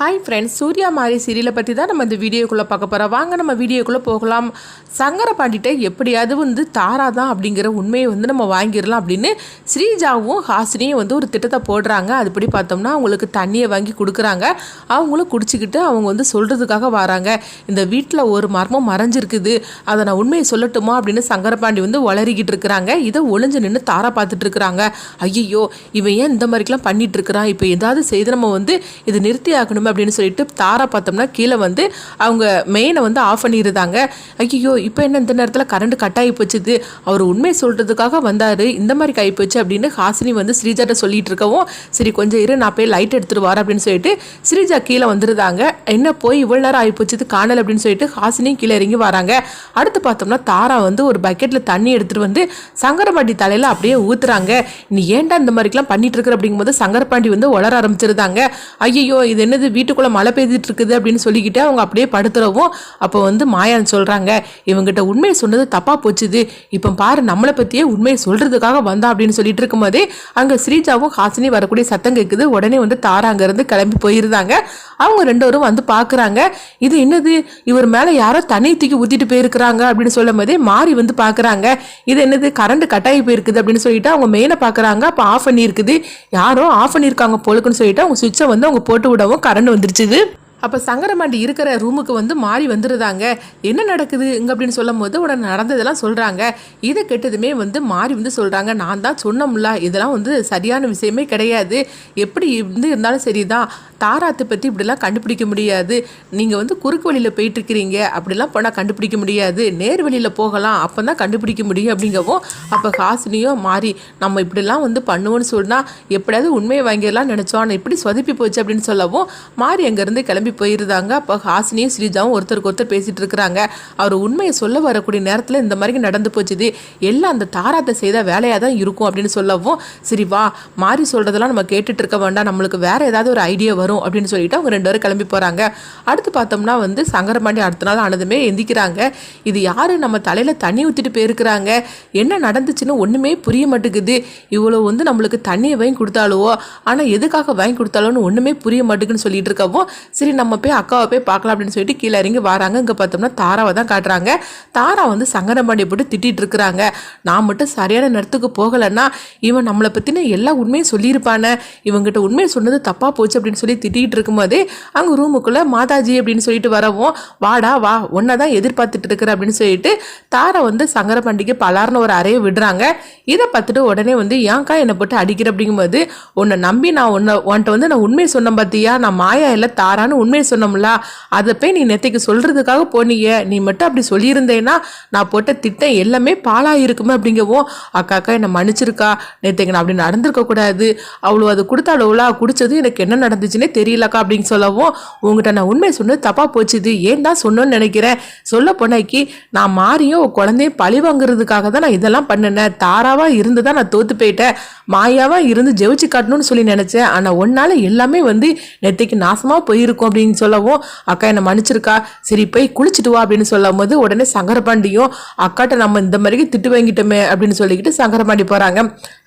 Hi friends Surya மாரி சீரியலை பற்றி தான் நம்ம இந்த வீடியோக்குள்ளே பார்க்க போகிறோம் வாங்க நம்ம வீடியோக்குள்ளே போகலாம். சங்கர பாண்டிட்ட எப்படியாவது வந்து தாரா தான் அப்படிங்கிற உண்மையை வந்து நம்ம வாங்கிடலாம் அப்படின்னு ஸ்ரீஜாவும் ஹாசினியும் வந்து ஒரு திட்டத்தை போடுறாங்க. அதுபடி பார்த்தோம்னா அவங்களுக்கு தண்ணியை வாங்கி கொடுக்குறாங்க. அவங்களும் குடிச்சிக்கிட்டு அவங்க வந்து சொல்கிறதுக்காக வராங்க. இந்த வீட்டில் ஒரு மர்மம் மறைஞ்சிருக்குது. அதை நான் உண்மையை சொல்லட்டுமா அப்படின்னு சங்கரபாண்டி வந்து வளரிக்கிட்டு இருக்கிறாங்க. இதை ஒளிஞ்சு நின்று தாரா பார்த்துட்டு இருக்கிறாங்க. ஐயோ இவன் ஏன் இந்த மாதிரிக்கெலாம் பண்ணிகிட்ருக்குறான் இருக்கிறான்? இப்போ ஏதாவது செய்து நம்ம வந்து இது நிறுத்தி ஆகணுமே அப்படின்னு சொல்லிட்டு தாரா பார்த்தோம்னா கீழே வந்து அவங்க மெயினை வந்து ஆஃப் பண்ணியிருந்தாங்க ஐயோ இப்போ என்ன இந்த நேரத்தில் கரண்ட் கட் ஆகி போச்சுது? அவர் உண்மை சொல்கிறதுக்காக வந்தார். இந்த மாதிரி கை போச்சு அப்படின்னு ஹாசினி வந்து ஸ்ரீஜாட்ட சொல்லிட்டு இருக்கவும் சரி கொஞ்சம் இரு நான் போய் லைட் எடுத்துட்டு வரேன் அப்படின்னு சொல்லிட்டு ஸ்ரீஜா கீழே வந்துருந்தாங்க. என்ன போய் இவ்வளோ நேரம் ஆகி போச்சுது காணல் அப்படின்னு சொல்லிட்டு ஹாசினியும் கீழே இறங்கி வராங்க. அடுத்து பார்த்தோம்னா தாரா வந்து ஒரு பக்கெட்டில் தண்ணி எடுத்துகிட்டு வந்து சங்கரபாண்டி தலையில் அப்படியே ஊற்றுறாங்க நீ ஏன்டா இந்த மாதிரிக்கெலாம் பண்ணிட்டு இருக்கிற அப்படிங்கும்போது சங்கரபாண்டி வந்து வளர ஆரம்பிச்சிருந்தாங்க. ஐயோ இது என்னது வீட்டுக்குள்ளே மழை பெய்துட்டு இருக்குது அப்படின்னு சொல்லிக்கிட்டு அவங்க அப்படியே படுத்துறவும் அப்போ வந்து மாயான் சொல்கிறாங்க இவங்ககிட்ட உண்மையை சொன்னது தப்பாக போச்சுது. இப்போ பாரு நம்மளை பற்றியே உண்மையை சொல்கிறதுக்காக வந்தா அப்படின்னு சொல்லிட்டு இருக்கும்போதே அங்கே ஸ்ரீஜாவும் ஹாசினி வரக்கூடிய சத்தம் கேட்குது உடனே வந்து தாரா அங்கேருந்து கிளம்பி போயிருந்தாங்க. அவங்க ரெண்டு பேரும் வந்து பார்க்குறாங்க இது என்னது? இவர் மேலே யாரோ தண்ணி தூக்கி ஊற்றிட்டு போயிருக்கிறாங்க அப்படின்னு சொல்லும் போதே மாறி வந்து பார்க்குறாங்க இது என்னது? கரண்ட் கட்டாயி போயிருக்குது அப்படின்னு சொல்லிட்டு அவங்க மெயினை பார்க்குறாங்க அப்போ ஆஃப் பண்ணியிருக்குது. யாரோ ஆஃப் பண்ணியிருக்காங்க போலுக்குன்னு சொல்லிட்டு அவங்க சுவிட்சை வந்து அவங்க போட்டு விடவும் கரண்ட் வந்துருச்சுது. அப்போ சங்கரமாண்டி இருக்கிற ரூமுக்கு வந்து மாறி வந்துருதாங்க. என்ன நடக்குது இங்கே அப்படின்னு சொல்லும் போது உடனே நடந்ததெல்லாம் சொல்கிறாங்க இதை கெட்டதுமே வந்து மாறி வந்து சொல்கிறாங்க நான் தான் சொன்னோம்ல இதெல்லாம் வந்து சரியான விஷயமே கிடையாது. எப்படி இருந்து இருந்தாலும் சரிதான். தாராத்தை பற்றி இப்படிலாம் கண்டுபிடிக்க முடியாது. நீங்கள் வந்து குறுக்கு வழியில் போயிட்டுருக்கிறீங்க. அப்படிலாம் போனால் கண்டுபிடிக்க முடியாது. நேர் வழியில் போகலாம். அப்போ தான் கண்டுபிடிக்க முடியும் அப்படிங்கவும் அப்போ ஹாசினியோ மாறி நம்ம இப்படிலாம் வந்து பண்ணுவோன்னு சொன்னால் எப்படியாவது உண்மையை வாங்கிடலாம் நினச்சோம். ஆனால் இப்படி சொதப்பி போச்சு அப்படின்னு சொல்லவும் மாறி அங்கேருந்து கிளம்பி போயிருந்தாங்க. அப்போ ஹாசினியும் ஸ்ரீஜாவும் ஒருத்தருக்கு ஒருத்தர் பேசிகிட்டு இருக்கிறாங்க. அவர் உண்மையை சொல்ல வரக்கூடிய நேரத்தில் இந்த மாதிரி நடந்து போச்சுது. எல்லாம் அந்த தாராத்தை செய்த வேலையாக தான் இருக்கும் அப்படின்னு சொல்லவும் சரி வா மாறி சொல்கிறதெல்லாம் நம்ம கேட்டுட்டு இருக்க வேண்டாம். நம்மளுக்கு வேறு ஏதாவது ஒரு ஐடியா வரும். அப்படின்னு சொல்லிட்டு அவங்க ரெண்டு பேரும் கிளம்பி போகிறாங்க அடுத்து பார்த்தோம்னா வந்து சங்கரபாண்டி அடுத்த நாள் ஆனதுமே எந்திக்கிறாங்க. இது யார்? நம்ம தலையில் தண்ணி ஊற்றிட்டு போயிருக்கிறாங்க. என்ன நடந்துச்சுன்னு ஒன்றுமே புரிய மாட்டேங்குது. இவ்வளோ வந்து நம்மளுக்கு தண்ணியை வாங்கி கொடுத்தாலுவோ ஆனால் எதுக்காக வாங்கி கொடுத்தாலோன்னு ஒன்றுமே புரிய மாட்டேங்குன்னு சொல்லிட்டு இருக்கவும் சரி நம்ம போய் அக்காவை போய் பார்க்கலாம் அப்படின்னு சொல்லிட்டு கீழே இறங்கி வராங்க. இங்கே பார்த்தோம்னா தாராவை தான் காட்டுறாங்க. தாரா வந்து சங்கரபாண்டியை போட்டு திட்டிகிட்டு இருக்கிறாங்க. நான் மட்டும் சரியான நேரத்துக்கு போகலைன்னா இவன் நம்மளை பற்றின எல்லா உண்மையும் சொல்லியிருப்பானே. இவங்கிட்ட உண்மையை சொன்னது தப்பாக போச்சு அப்படின்னு சொல்லி திட்டிகிட்டு இருக்கும்போதே அங்கே ரூமுக்குள்ளே மாதாஜி அப்படின்னு சொல்லிட்டு வரவும் வாடா வா உன்னை தான் எதிர்பார்த்துட்டு இருக்கிற அப்படின்னு சொல்லிட்டு தாரை வந்து சங்கரபாண்டிக்கு பலார்னு ஒரு அறையை விடுறாங்க. இதை பார்த்துட்டு உடனே வந்து ஏன்க்கா என்னை போட்டு அடிக்கிற? அப்படிங்கும்போது உன்னை நம்பி நான் உன்னை உன்ட்ட வந்து நான் உண்மையை சொன்னேன் பார்த்தியா நான் மாயா இல்லை தாரான்னு உண்மையை சொன்னோம்ல அதை போய் நீ நேற்றுக்கு சொல்கிறதுக்காக போனீங்க. நீ மட்டும் அப்படி சொல்லியிருந்தேன்னா நான் போட்ட திட்டம் எல்லாமே பாலாக இருக்குமே அப்படிங்கவும் அக்கா அக்கா என்னை மன்னிச்சிருக்கா. நேற்றுக்கு நான் அப்படி நடந்திருக்க கூடாது அவ்வளோ அது கொடுத்த அளவுலா குடிச்சது எனக்கு என்ன நடந்துச்சுன்னே தெரியலக்கா அப்படின்னு சொல்லவும் உங்ககிட்ட நான் உண்மை சொன்னது தப்பாக போச்சுது. ஏன் தான் சொன்னோன்னு நினைக்கிறேன்? சொல்ல போனாக்கி நான் மாறியும் குழந்தையும் குழந்தைய பழி வாங்குறதுக்காக தான் நான் இதெல்லாம் பண்ணினேன் தாராவாக இருந்து தான் நான் தோத்து போயிட்டேன். மாயாவாக இருந்து ஜெயிச்சு காட்டணும்னு சொல்லி நினச்சேன். ஆனால் ஒன்னால எல்லாமே வந்து நேற்றுக்கு நாசமாக போயிருக்கும். அப்படின்னு சொல்லவும் அக்கா என்னை மன்னிச்சிருக்கா. சரி போய் குளிச்சுட்டு வா. அப்படின்னு சொல்லும் போது உடனே சங்கரபாண்டியும் அக்காட்ட நம்ம இந்த மாதிரி திட்டு வாங்கிட்டோமே. அப்படின்னு சொல்லிக்கிட்டு சங்கரபாண்டி போகிறாங்க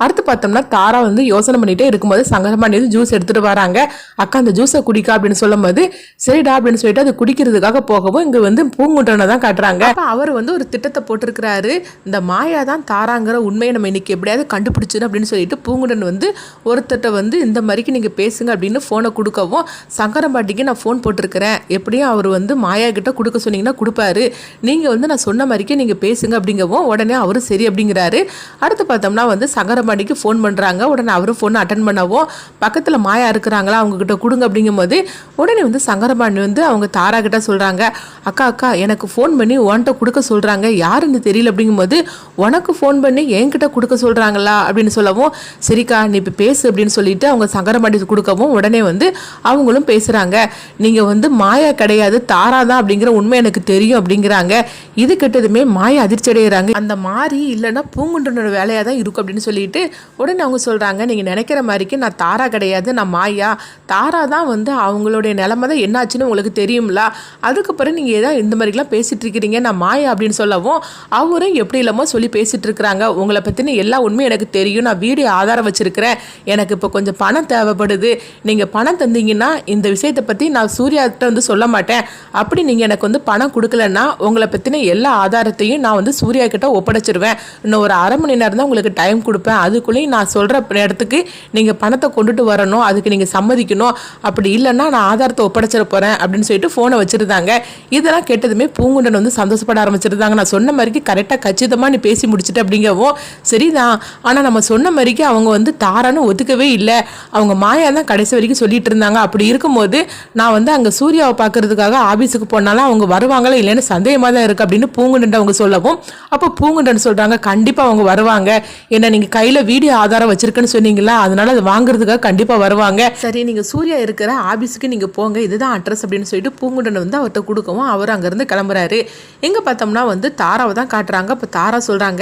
அடுத்து பார்த்தோம்னா தாரா வந்து யோசனை பண்ணிட்டே இருக்கும்போது சங்கரபாண்டி வந்து ஜூஸ் எடுத்துகிட்டு வராங்க. அக்கா அந்த ஜூஸை குடிக்கா அப்படின்னு சொல்லும்போது சரிடா அப்படின்னு சொல்லிட்டு அது குடிக்கிறதுக்காக போகவும் இங்கே வந்து பூங்குட்டனை தான் காட்டுறாங்க. அப்போ அவர் வந்து ஒரு திட்டத்தை போட்டிருக்கிறாரு. இந்த மாயா தான் தாராங்கிற உண்மையை நம்ம இன்னைக்கு எப்படியாவது கண்டுபிடிச்சிடும் அப்படின்னு சொல்லிட்டு பூங்குடன் வந்து ஒருத்தட்ட வந்து இந்த மாதிரிக்கு நீங்கள் பேசுங்க அப்படின்னு ஃபோனை கொடுக்கவும் சங்கரம்பாட்டிக்கு நான் ஃபோன் போட்டிருக்கிறேன். எப்படியும் அவர் வந்து மாயா கிட்ட கொடுக்க சொன்னீங்கன்னா கொடுப்பாரு. நீங்கள் வந்து நான் சொன்ன மாதிரிக்கே நீங்கள் பேசுங்க அப்படிங்கவும் உடனே அவரும் சரி அப்படிங்கிறாரு. அடுத்து பார்த்தோம்னா வந்து சங்கரம்பாட்டிக்கு ஃபோன் பண்ணுறாங்க உடனே அவரும் ஃபோனை அட்டன் பண்ணவும் பக்கத்தில் மாயா இருக்கிறாங்களா அவங்க கிட்ட கொடுங்க அப்படிங்கும்போது உடனே வந்து சங்கரபாண்டி வந்து அவங்க தாரா கிட்ட சொல்கிறாங்க அக்கா அக்கா எனக்கு ஃபோன் பண்ணி உன்கிட்ட கொடுக்க சொல்கிறாங்க யாருன்னு தெரியல அப்படிங்கும்போது உனக்கு ஃபோன் பண்ணி என்கிட்ட கொடுக்க சொல்கிறாங்களா அப்படின்னு சொல்லவும் சரிக்கா நீ இப்போ பேசு அப்படின்னு சொல்லிட்டு அவங்க சங்கரபாண்டி கொடுக்கவும் உடனே வந்து அவங்களும் பேசுகிறாங்க நீங்கள் வந்து மாயா கிடையாது தாரா தான் அப்படிங்கிற உண்மை எனக்கு தெரியும் அப்படிங்கிறாங்க. இது கெட்டதுமே மாயா அதிர்ச்சி அடைகிறாங்க அந்த மாறி இல்லைன்னா பூங்குன்றனோட வேலையாக தான் இருக்கும் அப்படின்னு சொல்லிட்டு உடனே அவங்க சொல்கிறாங்க நீங்கள் நினைக்கிற மாதிரிக்கு நான் தாரா கிடையாது நான் மாயா. தாரா தான் வந்து அவங்களுடைய நிலமை தான் என்னாச்சுன்னு உங்களுக்கு தெரியும்ல? அதுக்கப்புறம் நீங்கள் ஏதாவது இந்த மாதிரிலாம் பேசிகிட்டு இருக்கிறீங்க நான் மாயா அப்படின்னு சொல்லவும் அவரும் எப்படி இல்லாமல் சொல்லி பேசிகிட்டு இருக்கிறாங்க. உங்களை பற்றின எல்லா உண்மையும் எனக்கு தெரியும். நான் வீடியோ ஆதாரம் வச்சுருக்கிறேன். எனக்கு இப்போ கொஞ்சம் பணம் தேவைப்படுது. நீங்கள் பணம் தந்தீங்கன்னா இந்த விஷயத்தை பற்றி நான் சூர்யாட்ட வந்து சொல்ல மாட்டேன். அப்படி நீங்கள் எனக்கு வந்து பணம் கொடுக்கலன்னா உங்களை பற்றின எல்லா ஆதாரத்தையும் நான் வந்து சூர்யா கிட்ட ஒப்படைச்சிருவேன். இன்னும் ஒரு அரை மணி நேரம் தான் உங்களுக்கு டைம் கொடுப்பேன். அதுக்குள்ளேயும் நான் சொல்கிற இடத்துக்கு நீங்கள் பணத்தை கொண்டுட்டு வரணும். அதுக்கு நீங்கள் சம்மதிக்கணும். அப்படி இல்லைன்னா நான் ஆதாரத்தை ஒப்படைச்சிட போகிறேன் அப்படின்னு சொல்லிட்டு ஃபோனை வச்சுருந்தாங்க. இதெல்லாம் கேட்டதுமே பூங்குண்டன் வந்து சந்தோஷப்பட ஆரம்பிச்சிருந்தாங்க. நான் சொன்ன மாதிரிக்கு கரெக்டாக கச்சிதமாக நீ பேசி முடிச்சுட்டு அப்படிங்கவும் சரிதான். ஆனால் நம்ம சொன்ன மாதிரிக்கு அவங்க வந்து தாரான்னு ஒத்துக்கவே இல்லை. அவங்க மாயா தான் கடைசி வரைக்கும் சொல்லிட்டு இருந்தாங்க. அப்படி இருக்கும்போது நான் வந்து அங்கே சூர்யாவை பார்க்கறதுக்காக ஆஃபீஸுக்கு போனாலும் அவங்க வருவாங்களா இல்லைன்னு சந்தேகமாக தான் இருக்குது அப்படின்னு பூங்குண்டன் அவங்க சொல்லவும் அப்போ பூங்குண்டன் சொல்கிறாங்க கண்டிப்பாக அவங்க வருவாங்க. ஏன்னா நீங்கள் கையில் வீடியோ ஆதாரம் வச்சிருக்குன்னு சொன்னீங்களா? அதனால அதை வாங்குறதுக்காக கண்டிப்பாக வருவாங்க. சரி நீங்கள் சூர்யா இருக்கிற ஆஃபீஸுக்கு நீங்கள் போங்க இதுதான் அட்ரஸ் அப்படின்னு சொல்லிட்டு பூங்குண்டனை வந்து அவர்கிட்ட கொடுக்கவும் அவர் அங்கேருந்து கிளம்புறாரு. எங்கே பார்த்தோம்னா வந்து தாராவை தான் காட்டுறாங்க. இப்போ தாரா சொல்கிறாங்க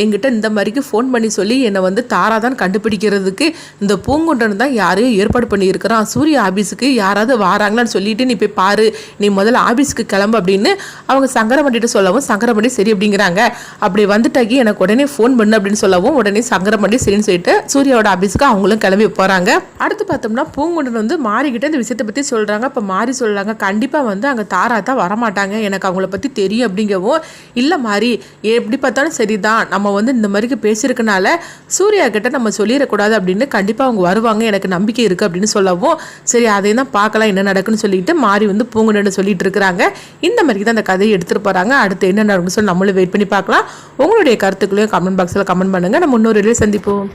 என்கிட்ட இந்த மாதிரிக்கு ஃபோன் பண்ணி சொல்லி என்னை வந்து தாரா தான் கண்டுபிடிக்கிறதுக்கு இந்த பூங்குண்டன் தான் யாரையும் ஏற்பாடு பண்ணியிருக்கிறான். சூர்யா ஆஃபீஸுக்கு யாராவது வாராங்களான்னு சொல்லிட்டு நீ போய் பாரு. நீ முதல்ல ஆஃபீஸுக்கு கிளம்பு அப்படின்னு அவங்க சங்கரமண்டிட்டு சொல்லவும் சங்கரமண்டி சரி அப்படிங்கிறாங்க. அப்படி வந்துட்டாக்கி எனக்கு உடனே ஃபோன் பண்ணு அப்படின்னு சொல்லவும் உடனே சங்கரமண்டி சரின்னு சொல்லிட்டு சூர்யாவோட ஆஃபீஸுக்கு அவங்களும் கிளம்பி போகிறாங்க அடுத்து பார்த்தோம்னா பூங்குண்டன் வந்து மாறிக்கிட்ட இந்த விஷயத்தை பற்றி சொல்கிறாங்க இப்போ மாறி சொல்கிறாங்க கண்டிப்பாக வந்து அங்கே தாரா தான் வரமாட்டாங்க. எனக்கு அவங்கள பற்றி தெரியும் அப்படிங்கவும் இல்லை மாறி எப்படி பார்த்தாலும் சரிதான். நம்ம வந்து இந்த மாதிரிக்கு பேசியிருக்கனால சூர்யா கிட்ட நம்ம சொல்லிடக்கூடாது அப்படின்னு கண்டிப்பாக அவங்க வருவாங்க. எனக்கு நம்பிக்கை இருக்குது அப்படின்னு சொல்லவும் சரி அதையும் தான் பார்க்கலாம் என்ன நடக்குன்னு சொல்லிட்டு மாறி வந்து பூங்குன்னு சொல்லிட்டு இருக்கிறாங்க. இந்த மாதிரி தான் அந்த கதையை எடுத்துகிட்டு போகிறாங்க அடுத்து என்ன நடக்குன்னு சொல்லி நம்மளும் வெயிட் பண்ணி பார்க்கலாம். உங்களுடைய கருத்துக்களையும் கமெண்ட் பாக்ஸில் கமெண்ட் பண்ணுங்கள் நம்ம இன்னொரு சந்திப்போம்.